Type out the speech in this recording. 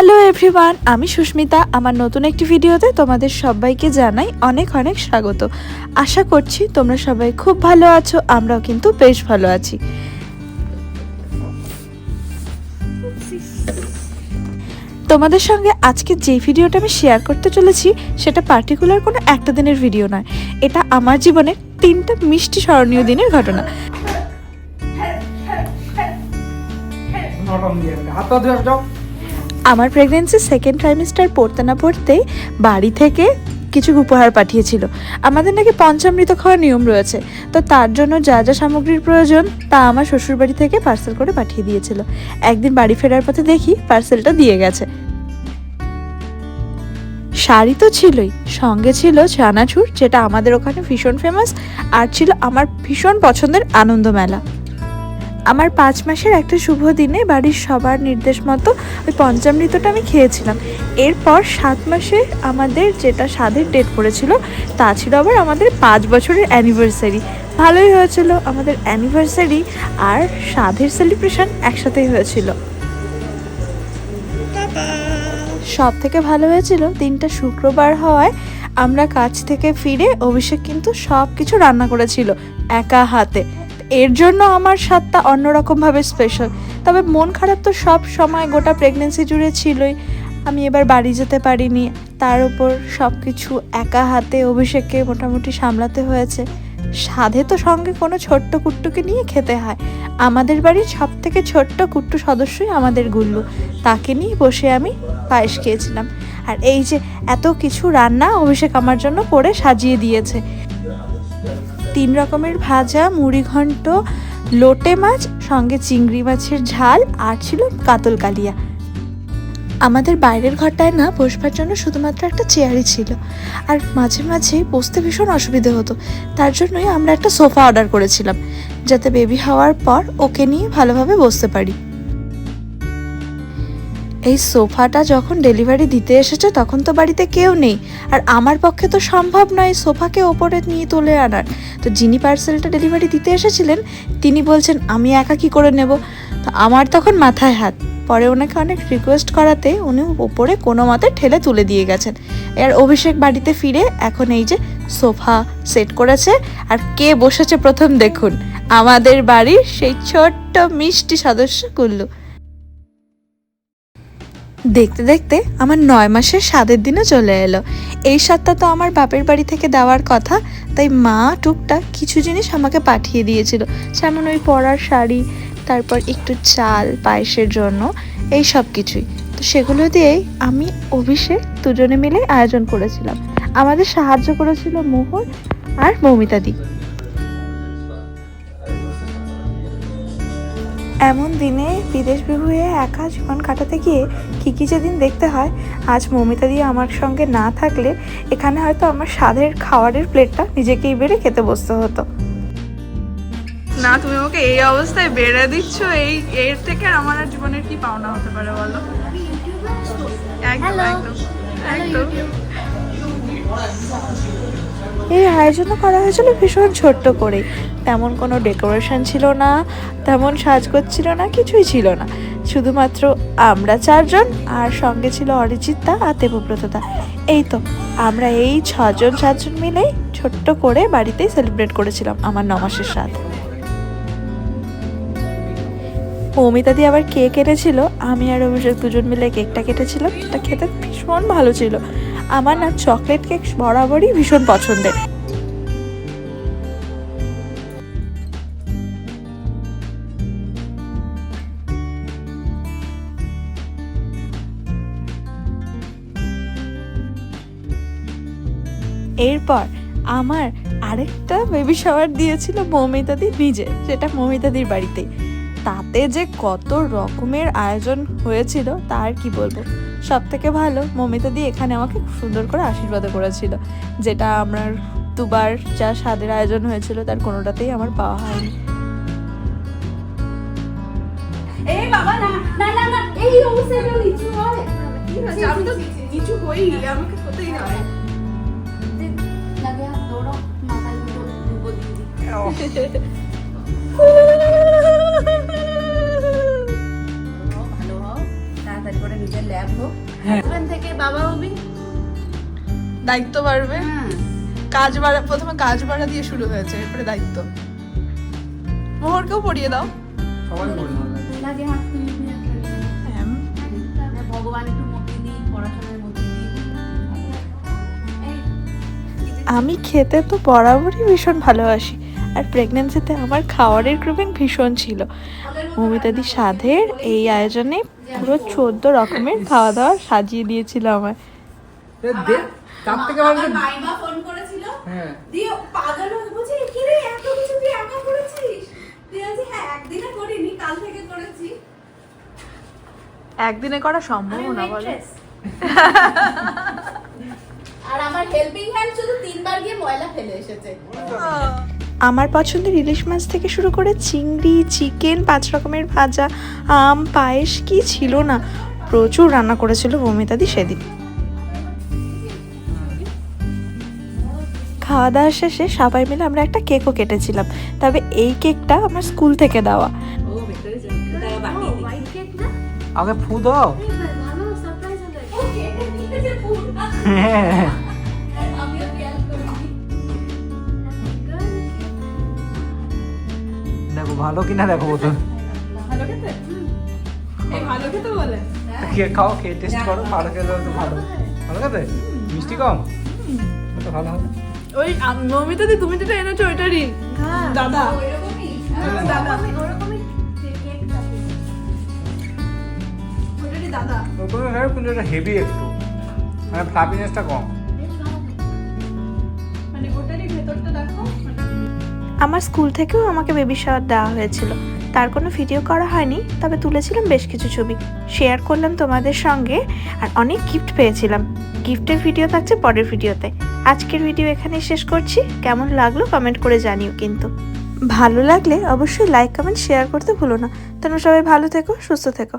Hello everyone আমি সুস্মিতা। আমার নতুন একটি ভিডিওতে তোমাদের সবাইকে জানাই অনেক অনেক স্বাগত। আশা করছি তোমরা সবাই খুব ভালো আছো, আমরাও কিন্তু বেশ ভালো আছি। তোমাদের সঙ্গে আজকে যে ভিডিওটা আমি শেয়ার করতে চলেছি, সেটা পার্টিকুলার কোনো একটা দিনের ভিডিও নয়। এটা আমার জীবনের তিনটা মিষ্টি স্মরণীয় দিনের ঘটনা। হাত আমার প্রেগনেন্সি সেকেন্ড ট্রাইমিস্টার পড়তে না পড়তেই বাড়ি থেকে কিছু উপহার পাঠিয়েছিল। আমাদের নাকি পঞ্চামৃত খাওয়ার নিয়ম রয়েছে। তো তার জন্য যা যা সামগ্রীর প্রয়োজন তা আমার শ্বশুরবাড়ি থেকে পার্সেল করে পাঠিয়ে দিয়েছিল। একদিন বাড়ি ফেরার পথে দেখি পার্সেলটা দিয়ে গেছে। শাড়ি তো ছিলই, সঙ্গে ছিল চানাচুর যেটা আমাদের ওখানে ভীষণ ফেমাস আর ছিল আমার ভীষণ পছন্দের আনন্দ মেলা। আমার পাঁচ মাসের একটা শুভ দিনে বাড়ির সবার নির্দেশ মতো ওই পঞ্চামৃতটা আমি খেয়েছিলাম। এরপর সাত মাসে আমাদের যেটা স্বাদের ডেট পড়েছিল তা ছিল আবার আমাদের পাঁচ বছরের অ্যানিভার্সারি ভালোই হয়েছিল আমাদের অ্যানিভার্সারি আর স্বাদের সেলিব্রেশন একসাথেই হয়েছিল। সব থেকে ভালো হয়েছিল দিনটা শুক্রবার হওয়ায় আমরা কাজ থেকে ফিরে অভিষেক কিন্তু সব কিছু রান্না করেছিল একা হাতে। এর জন্য আমার স্বাদটা অন্যরকমভাবে স্পেশাল তবে মন খারাপ তো সব সময় গোটা প্রেগনেন্সি জুড়ে ছিলই। আমি এবার বাড়ি যেতে পারিনি। তার উপর সব কিছু একা হাতে অভিষেককে মোটামুটি সামলাতে হয়েছে। সাধে তো সঙ্গে কোনো ছোট্ট কুট্টুকে নিয়ে খেতে হয়। আমাদের বাড়ির সব থেকে ছোট্ট কুট্টু সদস্যই আমাদের গুল্লু। তাকে নিয়ে বসে আমি পায়েস খেয়েছিলাম। আর এই যে এত কিছু রান্না অভিষেক আমার জন্য করে সাজিয়ে দিয়েছে। তিন রকমের ভাজা, মুড়ি ঘন্ট, লোটে মাছ, সঙ্গে চিংড়ি মাছের ঝাল আর ছিল কাতল কালিয়া। আমাদের বাইরের ঘরটায় না বসবার জন্য শুধুমাত্র একটা চেয়ারই ছিল। আর মাঝে মাঝে বসতে ভীষণ অসুবিধে হতো। তার জন্যই আমরা একটা সোফা অর্ডার করেছিলাম, যাতে বেবি হওয়ার পর ওকে নিয়ে ভালোভাবে বসতে পারি। এই সোফাটা যখন ডেলিভারি দিতে এসেছে তখন তো বাড়িতে কেউ নেই। আর আমার পক্ষে তো সম্ভব নয় সোফাকে ওপরে নিয়ে তুলে আনার। তো যিনি পার্সেলটা ডেলিভারি দিতে এসেছিলেন, তিনি বলছেন, আমি একা কি করে নেব? তো আমার তখন মাথায় হাত। পরে ওনাকে অনেক রিকোয়েস্ট করাতে উনি ওপরে কোনো মতে ঠেলে তুলে দিয়ে গেছেন। আর অভিষেক বাড়িতে ফিরে এখন এই যে সোফা সেট করেছে আর কে বসেছে প্রথম দেখুন। আমাদের বাড়ির সেই ছোট্ট মিষ্টি সদস্য কুল্লু। দেখতে দেখতে আমার নয় মাসের স্বাদের দিনও চলে এলো। এই স্বাদটা তো আমার বাপের বাড়ি থেকে দেওয়ার কথা, তাই মা টুকটাক কিছু জিনিস আমাকে পাঠিয়ে দিয়েছিল। যেমন ওই পরার শাড়ি, তারপর একটু চাল, পায়েসের জন্য, এই সব কিছুই। তো সেগুলো দিয়েই আমি অভিষেক দুজনে মিলে আয়োজন করেছিলাম। আমাদের সাহায্য করেছিল মোহর আর মৌমিতাদি এমন দিনে বিদেশ বিভুয়ে একা জীবন কাটাতে গিয়ে কী কী যেদিন দেখতে হয় আজ মমিতা দিয়ে আমার সঙ্গে না থাকলে এখানে হয়তো আমার স্বাদের খাওয়ারের প্লেটটা নিজেকেই বেড়ে খেতে বসতে হতো। না তুমি আমাকে এই অবস্থায় বেড়ে দিচ্ছ এই এর থেকে আর আমার আর জীবনের কি পাওনা হতে পারে বলো? একদম একদম একদম। এই আয়োজনও করা হয়েছিল ভীষণ ছোট্ট করে তেমন কোনো ডেকোরেশন ছিল না, তেমন সাজগোজ ছিল না, কিছুই ছিল না। শুধুমাত্র আমরা চারজন আর সঙ্গে ছিল অরিজিৎদা আর দেবব্রতদা। এই তো, আমরা এই ছজন, সাতজন মিলেই ছোট্ট করে বাড়িতেই সেলিব্রেট করেছিলাম আমার নমাসের স্বাদ। মৌমিতা দিয়ে আবার কেক এনেছিল, আমি আর অভিষেক দুজন মিলে কেকটা কেটেছিলাম সেটা খেতে ভীষণ ভালো ছিল। আমার না চকলেট কেক বরাবরই ভীষণ পছন্দের। এরপর আমার আরেকটা বেবি শাওয়ার দিয়েছিল মৌমিতাদি নিজে, সেটা মৌমিতাদির বাড়িতে তাতে যে কত রকমের আয়োজন হয়েছিল তার কি বলব? সব থেকে ভালো মমিতা দি এখানে আমাকে খুব সুন্দর করে আশীর্বাদ করেছিল। যেটা আমার দুবার যা স্বাদের আয়োজন হয়েছিল তার কোনোটাতেই আমার পাওয়া হয়নি। এই বাবা না না না না এই অবস্থায় নিচু হয়? আমি তো নিচু হই আমাকে হতেই হয়। লাগে দৌড়ো মাথায় দুটো দুটো দিয়ে দিই। করে নিজের গ্যাপ হোক। হ্যাঁ। হাজবেন্ড থেকে বাবা হবি দায়িত্ব বাড়বে? হ্যাঁ। কাজ বাড়া প্রথমে কাজ বাড়া দিয়ে শুরু হয়েছে এরপরে দায়িত্ব। মোহরকেও পড়িয়ে দাও। সবাই। হ্যাঁ। হ্যাঁ, ভগবান একটু দিই পড়াশোনার মতি দিই এই, আমি খেতে তো বরাবরই ভীষণ ভালোবাসি। আর প্রেগনেন্সিতে আমার খাওয়ারের গ্রুপিং ভীষণ ছিল। মমিতাদি সাধের এই আয়োজনে পুরো চোদ্দ রকমের খাওয়া দাওয়া সাজিয়ে দিয়েছিল আমার তার থেকে ভালো মাইমা ফোন করেছিল হ্যাঁ। দিয়ে পাগল হয়ে বলছে কি রে এত কিছু তুই একা করেছিস? দিয়ে বলছি হ্যাঁ একদিনে করিনি কাল থেকে করেছি। একদিনে করা সম্ভব না বলো। আর আমার হেল্পিং হ্যান্ড শুধু তিনবার গিয়ে ময়লা ফেলে এসেছে। আমার পছন্দের ইলিশ মাছ থেকে শুরু করে চিংড়ি চিকেন পাঁচ রকমের ভাজা আম পায়েস কি ছিল না? প্রচুর রান্না করেছিল মমিতাদি সেদিন। খাওয়া দাওয়া শেষে সবাই মিলে আমরা একটা কেকও কেটেছিলাম। তবে এই কেকটা আমার স্কুল থেকে দেওয়া। আগে ফু দাও। ভালো কিনা দেখো প্রথম ভালো খেতে? এই ভালো খেতে বলে। খেয়ে খাও খেয়ে টেস্ট করো ভালো খেলে তো ভালো। ভালো খেতে? মিষ্টি কম? তো ভালো হবে। ওই মমিতা দি তুমি যেটা এনেছো ওইটারই দাদা। ওইরকমই দাদা। দাদা। হেভি একটু। মানে ফ্লাফিনেসটা কম। আমার স্কুল থেকেও আমাকে বেবি শাওয়ার দেওয়া হয়েছিল। তার কোনো ভিডিও করা হয়নি, তবে তুলেছিলাম বেশ কিছু ছবি। শেয়ার করলাম তোমাদের সঙ্গে আর অনেক গিফট পেয়েছিলাম। গিফটের ভিডিও থাকছে পরের ভিডিওতে আজকের ভিডিও এখানেই শেষ করছি। কেমন লাগল কমেন্ট করে জানিও কিন্তু। ভালো লাগলে অবশ্যই লাইক কমেন্ট শেয়ার করতে ভুলো না। তোমরা সবাই ভালো থেকো, সুস্থ থেকো।